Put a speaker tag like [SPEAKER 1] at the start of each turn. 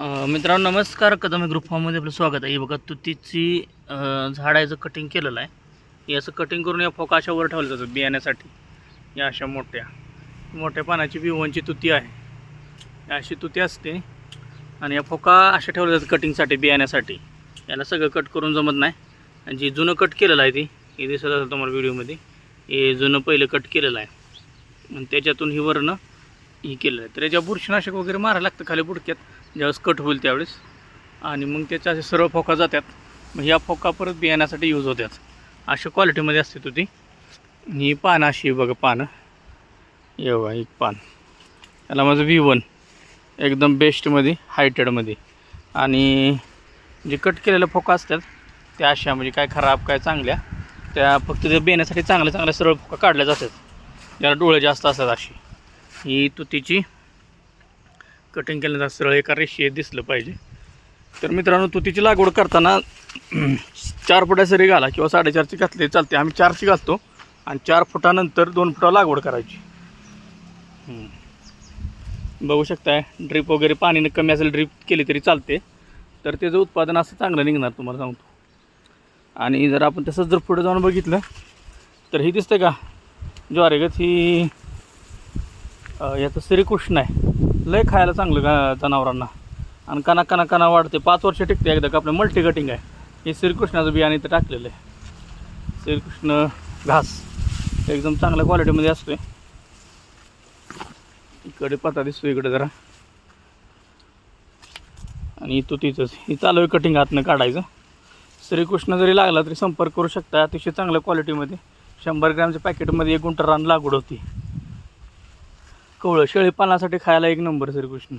[SPEAKER 1] मित्रांनो नमस्कार. कदम ग्रुप फॉर्ममध्ये आपलं स्वागत आहे. हे बघा तुतीची अ, झाडाचं कटिंग केलेलं आहे. हे असं कटिंग करून या फोका अशा वर ठेवलं जातं बियाण्यासाठी. या अशा मोठ्या मोठ्या पानाची बिवणची तुती आहे. या अशी तुती असते. आणि या फोका अशा ठेवल्या जातात कटिंगसाठी बियाण्यासाठी. याला सगळं कट करून जमत नाही. आणि जे जुनं कट केलेलं आहे ती हे दिसत असेल तुम्हाला व्हिडिओमध्ये हे जुनं पहिलं कट केलेलं आहे. आणि त्याच्यातून ही वरणं ही केलेलं आहे. तर याच्या बुरशीनाशक वगैरे मारायला लागतं खाली बुडक्यात. ज्यावेळेस कट होईल त्यावेळेस. आणि मग त्याच्या असे सर्व फोका जातात. मग ह्या फोका परत बियाण्यासाठी यूज होतात. अशा क्वालिटीमध्ये असते तो ती. ही पानं अशी बघा पानं. हे बघा एक पान. याला माझं व्ही वन एकदम बेस्टमध्ये हायटेडमध्ये आणि जे कट केलेल्या फोका असतात त्या अशा म्हणजे काय खराब काय चांगल्या त्या फक्त ते बेण्यासाठी चांगल्या चांगल्या सरळ फोका काढल्या जातात. ज्याला डोळे जास्त असतात अशी. ही तुतीची कटिंग केल्यानंतर सरळ एका रेषेत दिसलं पाहिजे. तर मित्रांनो तुतीची लागवड करताना चार फुटा सरी घाला किंवा साडेचारची घातली चालते. आम्ही चारची घालतो आणि चार फुटानंतर दोन फुटा लागवड करायची. बघू शकताय ड्रीप वगैरे पाणीनं कमी असेल ड्रीप केली तरी चालते. तर त्याचं उत्पादन असं चांगलं निघणार तुम्हाला सांगतो. आणि जर आपण तसंच जर पुढे जाऊन बघितलं तर ही दिसते का? ज्वारीगत ही याचं श्रीकृष्ण आहे. लय खायला चांगलं का जनावरांना. आणि कणा कणा कणा वाढते. पाच वर्ष टिकते एकदा का आपलं मल्टी कटिंग आहे. हे श्रीकृष्णाचं बियाणे इथं टाकलेलं आहे. श्रीकृष्ण घास. एकदम चांगल्या क्वालिटीमध्ये असतो आहे इकडे पता दिसतो इकडे जरा. आणि तो तिथंच. हे चालू आहे कटिंग हातनं काढायचं. श्रीकृष्ण जरी लागला तरी संपर्क करू शकता. अतिशय चांगल्या क्वालिटीमध्ये शंभर ग्रॅमच्या पॅकेटमध्ये एक गुंटर रान लागवड होती. कवळं शेळी पानासाठी खायला एक नंबर श्रीकृष्ण.